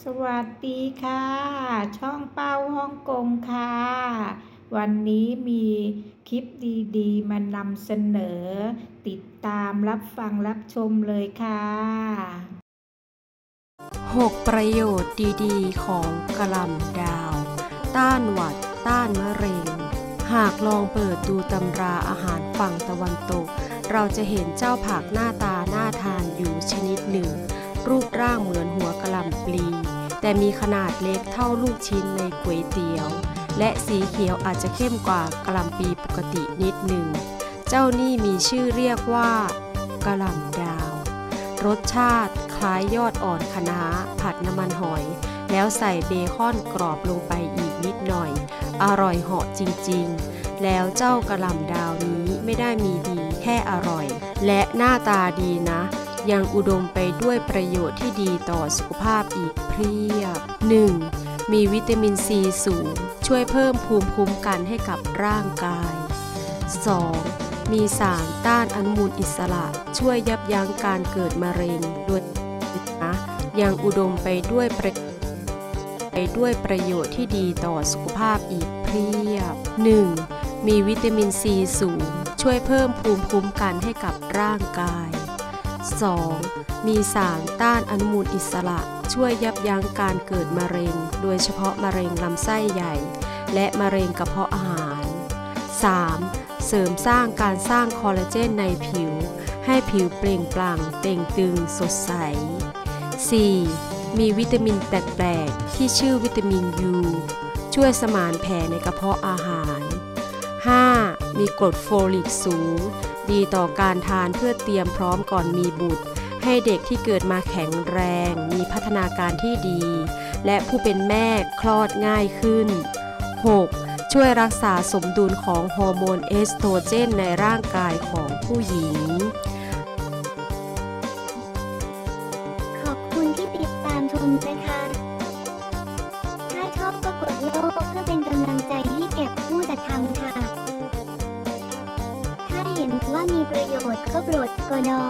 สวัสดีค่ะ ช่องเป้าฮ่องกงค่ะ วันนี้มีคลิปดีๆ มานำเสนอ ติดตามรับฟังรับชมเลยค่ะ 6 ประโยชน์ดีๆ ของกระลำดาว ต้านหวัด ต้านมะเร็ง หากลองเปิดดูตำราอาหารฝั่งตะวันตก เราจะเห็นเจ้าผักหน้าตาน่าทานอยู่ชนิดหนึ่ง รูปร่างเหมือนหัว แต่มีขนาดเล็กเท่าลูกชิ้นในก๋วยเตี๋ยว และสีเขียวอาจจะเข้มกว่ากะหล่ำปีปกตินิดหนึ่ง เจ้านี่มีชื่อเรียกว่ากะหล่ำดาว รสชาติคล้ายยอดอ่อนคะน้าผัดน้ำมันหอย แล้วใส่เบคอนกรอบลงไปอีกนิดหน่อย อร่อยเหาะจริงๆ แล้วเจ้ากระหล่ำดาวนี้ไม่ได้มีดีแค่อร่อย และหน้าตาดีนะ ยังอุดมไปด้วยประโยชน์ที่ดีต่อสุขภาพอีกเพียบ 1. มีวิตามินซีสูง ช่วยเพิ่มภูมิคุ้มกันให้กับร่างกาย 2. มีสารต้านอนุมูลอิสระ ช่วยยับยั้งการเกิดมะเร็งด้วยนะยังอุดมไปด้วยประไปด้วยประโยชน์ที่ดีต่อสุขภาพอีกเพียบ 1. มีวิตามินซีสูง ช่วยเพิ่มภูมิคุ้มกันให้กับร่างกาย 2. มีสารต้านอนุมูลอิสระ ช่วยยับยั้งการเกิดมะเร็ง โดยเฉพาะมะเร็งลำไส้ใหญ่ และมะเร็งกระเพาะอาหาร 3. เสริมสร้างการสร้างคอลลาเจนในผิว ให้ผิวเปล่งปลั่งเต่งตึงสดใส 4. มีวิตามินแปลกๆที่ชื่อวิตามิน U ช่วยสมานแผลในกระเพาะอาหาร 5. มีกรดโฟลิกสูง ดีต่อการทานเพื่อเตรียมพร้อมก่อนมีบุตร ให้เด็กที่เกิดมาแข็งแรง มีพัฒนาการที่ดี และผู้เป็นแม่คลอดง่ายขึ้น 6. ช่วยรักษาสมดุลของฮอร์โมนเอสโตรเจนในร่างกายของผู้หญิงขอบคุณที่ติดตามชม เห็นว่ามีประโยชน์ก็โปรดกดอ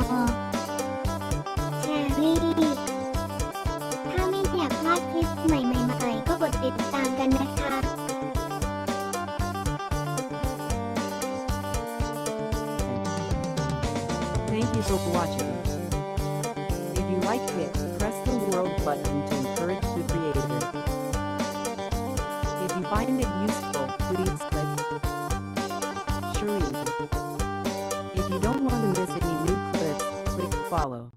แชร์รี่ ถ้าไม่อยากพลาดคลิปใหม่ๆๆก็กดติดตามกันนะคะ Thank you for watching. If you liked it, press the world button follow.